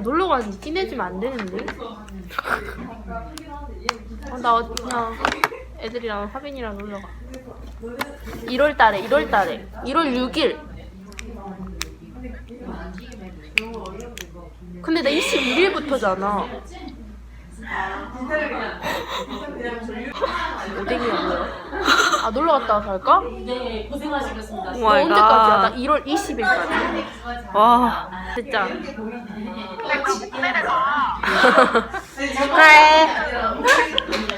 놀러 가는데 티내주면 안 되는데. 아, 나 어- 그냥 애들이랑 하빈이랑 놀러 가. 1월 달에, 1월 달에. 1월 6일. 근데 나 21일부터잖아. 오뎅이야 뭐야? 아 놀러 갔다 와서 할까? 네, 고생하시겠습니다. 너 언제까지야? 나 1월 20일까지. 와. 진짜. 축하해.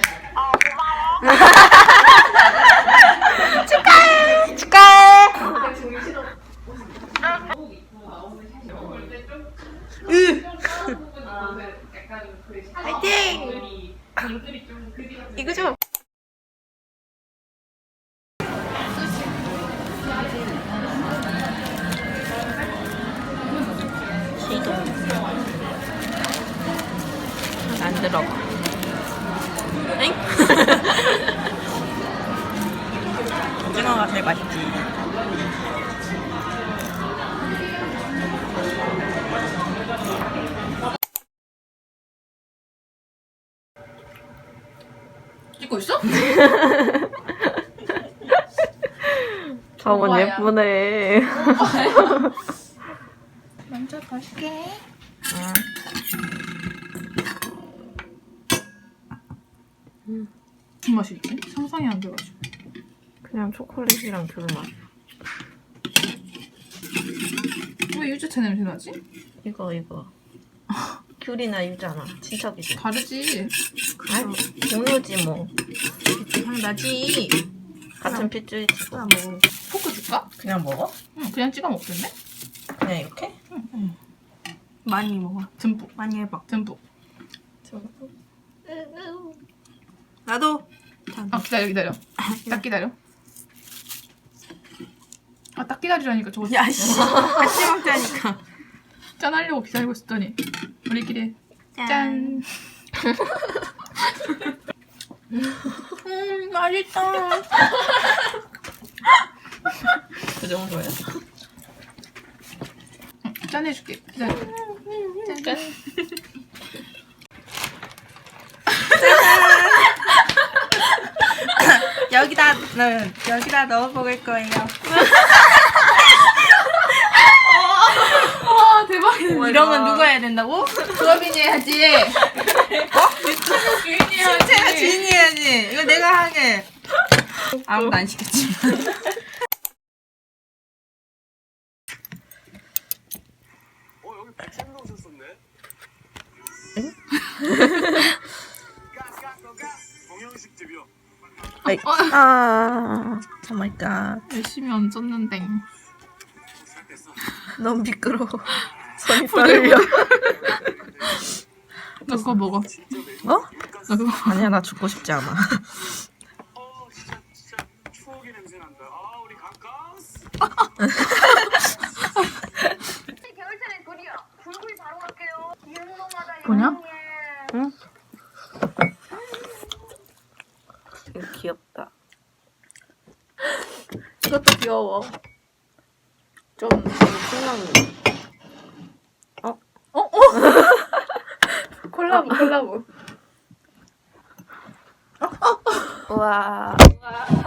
시동. 안 들어가. 엥? 오징어가 제일 맛있지. 찍고 있어? 저건 예쁘네. 먼저 볼게. 무슨 맛이지? 상상이 안 돼가지고. 그냥 초콜릿이랑 귤 맛. 왜 유자차 냄새 나지? 이거 이거. 귤이나 유잖아. 친척이지. 다르지. 아니, 동료지 뭐. 향 나지. 같은 핏줄이지. 하나 먹어. 포크 줄까? 그냥 먹어? 응, 그냥 찍어 먹던데? 그냥 이렇게? 많이 먹어. 듬뿍. 많이 해봐. 듬뿍. 나도. 아 기다려 기다려. 딱 기다려. 아 딱 기다리라니까 저거 야, 씨. 같이 먹자니까. 짠 하려고 기다리고 있었더니 우리끼리 짠. 음 맛있다. 그 정도야. 기다려. 짠. 여기다, 넣, 여기다 넣어 먹을 거예요. 와 대박이다. 이런 건 누가 해야 된다고? 조합인이 해야지. 어? 유튜브 주인이 해야지. 제가 지인이야지. 이거 내가 하게. 아무도 안 시켰지만. 어 여기 배추 넣으셨었네. 까까까까 동영식 집이요. 아, 오 마이 갓. 열심히 얹었는데. 너무 미끄러워. 손이 떨려. 너 그거 먹어. 어? 너 그거. 아니야, 나 죽고 싶지 않아. 어 진짜 진짜 추억의 냄새 난다. 아 우리 가까스. 겨울철엔 드디어 불굴 바로 갈게요. 이운동마다 뭐냐? 응? 되게 귀엽다. 이것도 귀여워. 좀 생각나. 어? 어? 어? 콜라보 콜라보. 우와. 와.